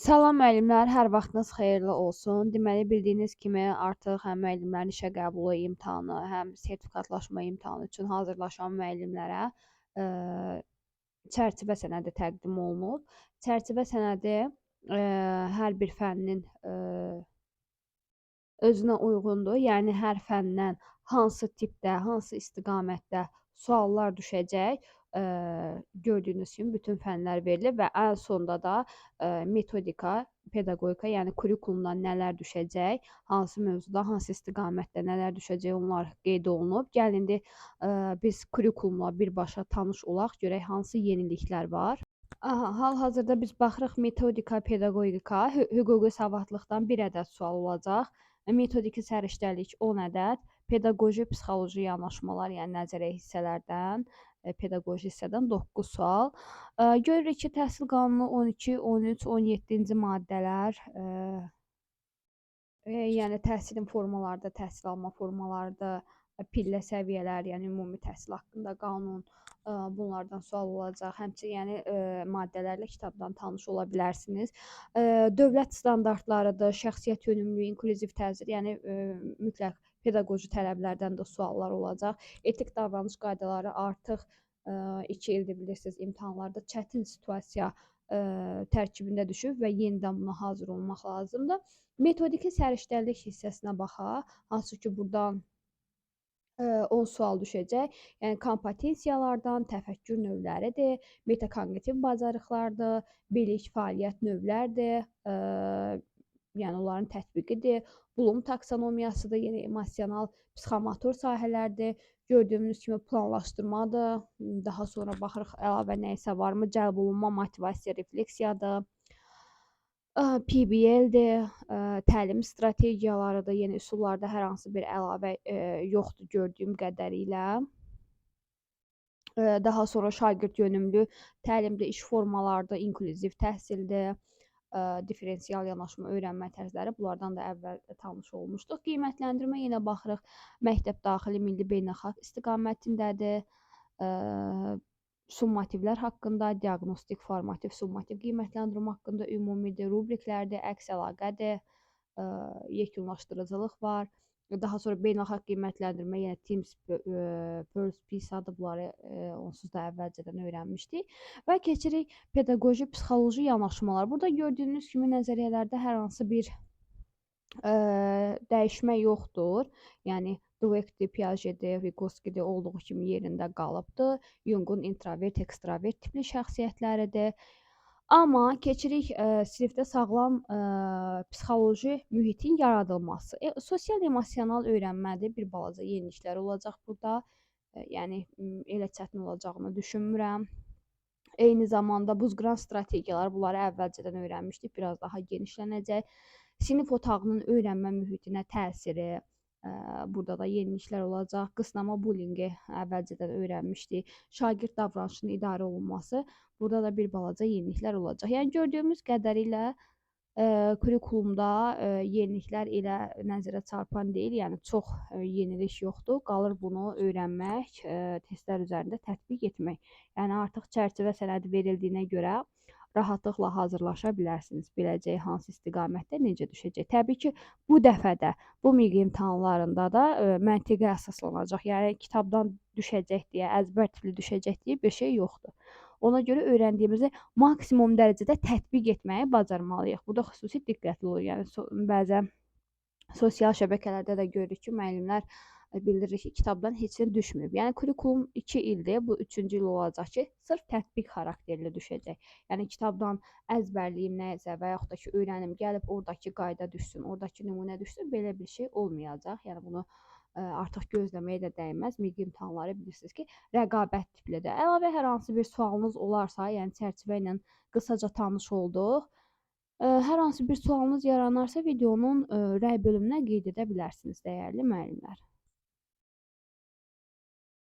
Salam müəllimlər, hər vaxtınız xeyirli olsun. Deməli, bildiyiniz kimi artıq həm müəllimlərin işə qəbulu imtahanı, həm sertifikatlaşma imtahanı üçün hazırlaşan müəllimlərə ə, çərçivə sənədi təqdim olunub. Çərçivə sənədi ə, hər bir fənnin ə, özünə uyğundur. Yəni hər fəndən hansı tipdə, hansı istiqamətdə suallar düşəcək, ə, gördüyünüz kimi bütün fənlər verilir və ən sonda da ə, metodika, pedaqogika, yəni kurikulumdan nələr düşəcək, hansı mövzuda, hansı istiqamətdə nələr düşəcək onlar qeyd olunub. Gəlin indi ə, biz kurikulumla birbaşa tanış olaq, görək hansı yeniliklər var. Hal-hazırda biz baxırıq metodika, pedaqogika, hü hüquqi savadlıqdan bir ədəd sual olacaq. Metodiki səriştəlik 10 ədəd, pedaqoji, psixoloji yanaşmalar, yəni nəzəriyyə hissələrdən, e, pedaqoji hissədən 9 sual. E, görürük ki, təhsil qanunu 12, 13, 17-ci maddələr, e, yəni təhsilin formaları da, təhsil alma formaları da, e, pillə səviyyələr, yəni ümumi təhsil haqqında qanun, bunlardan sual olacaq. Həmçinin yəni e, maddələrlə kitabdan tanış ola bilərsiniz. E, dövlət standartlarıdır, şəxsiyyət yönümlü, inklüziv təhsil, yəni e, mütləq pedaqoji tələblərdən də suallar olacaq. Etik davranış qaydaları artıq 2 ildir bilirsiniz imtahanlarda çətin situasiya ə, tərkibində düşüb və yenidən buna hazır olmaq lazımdır. Metodiki səriştəlik hissəsinə baxaq, hansı ki burdan 10 sual düşəcək. Yəni kompetensiyalardan, təfəkkür növləridir, metakognitiv bacarıqlardır, bilik, fəaliyyət növlərdir, ə, yəni onların tətbiqidir. Bloom taksonomiyasıdır, yəni emosional, psixomotor sahələrdir. Gördüyümüz kimi planlaşdırmadır. Daha sonra baxırıq əlavə nə isə varmı? Cəlb olunma, motivasiya, refleksiyadır. PBL-dir, təlim strategiyalarıdır. Yəni üsullarda hər hansı bir əlavə yoxdur gördüyüm qədərilə. Daha sonra şagird yönümlü təlimdə iş formalarıdır, inklüziv təhsildir ə, differensial yanaşma öyrənmə tərzləri bunlardan da əvvəl tanış olmuşduq. Qiymətləndirmə yenə baxırıq məktəb daxili, milli, beynəlxalq istiqamətindədir. Ə, summativlər haqqında, diaqnostik, formativ, summativ qiymətləndirmə haqqında ümumidir, rubriklərdir, əks əlaqədir, ə, yekunlaşdırıcılıq var. Daha sonra beynəlxalq qiymətləndirmə, yəni Teams, PIRLS, PISA-dır. Bunları onsuz da əvvəlcədən öyrənmişdik. Və keçirik pedaqoji, psixoloji yanaşmalar. Burada gördüyünüz kimi nəzəriyyələrdə hər hansı bir ə, dəyişmə yoxdur. Yəni Dweckdir, Piagetdir, Vygotsky'dir olduğu kimi yerində qalıbdır. Jung'un introvert, ekstravert tipli şəxsiyyətləridir. Amma keçirik ə, sinifdə sağlam ə, psixoloji mühitin yaradılması. E, sosial emosional öyrənmədə bir balaca yeniliklər olacaq burada. E, yəni elə çətin olacağını düşünmürəm. Eyni zamanda buzqıran strategiyalar, bunları əvvəlcədən öyrənmişdik, biraz daha genişlənəcək. Sinif otağının öyrənmə mühitinə təsiri, ə, burada da yeniliklər olacaq. Qısnama bullinqi əvvəlcədən öyrənmişdik. Şagird davranışının idarə olunması Burada da bir balaca yeniliklər olacaq. Yəni gördüyümüz qədərilə ə, kurikulumda ə, yeniliklər elə nəzərə çarpan deyil. Yəni çox ə, yenilik yoxdur. Qalır bunu öyrənmək, ə, testlər üzərində tətbiq etmək. Yəni artıq çərçivə sənədi verildiyinə görə rahatlıqla hazırlaşa bilərsiniz. Biləcək hansı istiqamətdə necə düşəcək. Təbii ki, bu dəfə də bu miqi imtahanlarında da ə, məntiqə əsaslanacaq. Yəni kitabdan düşəcək deyə, əzbər tipli düşəcək deyə bir şey yoxdur. Ona görə öyrəndiyimizi maksimum dərəcədə tətbiq etməyi bacarmalıyıq. Burada xüsusi diqqətli olun. Yəni so bəzən sosial şəbəkələrdə də görürük ki, müəllimlər e, bildirir ki, kitabdan heç nə düşməyib. Yəni kurikulum 2 ildir, bu 3-cü il olacaq ki, sırf tətbiq xarakterli düşəcək. Yəni kitabdan əzbərliyim nəsə və yaxud da ki, öyrənim gəlib oradakı qayda düşsün, oradakı nümunə düşsün, belə bir şey olmayacaq. Yəni bunu artıq gözləməyə də dəyməz. Miqi imtahanları bilirsiniz ki, rəqabət tiplidir. Əlavə hər hansı bir sualınız olarsa, yəni çərçivə ilə qısaca tanış olduq. Hər hansı bir sualınız yaranarsa videonun rəy bölümünə qeyd edə bilərsiniz dəyərli müəllimlər.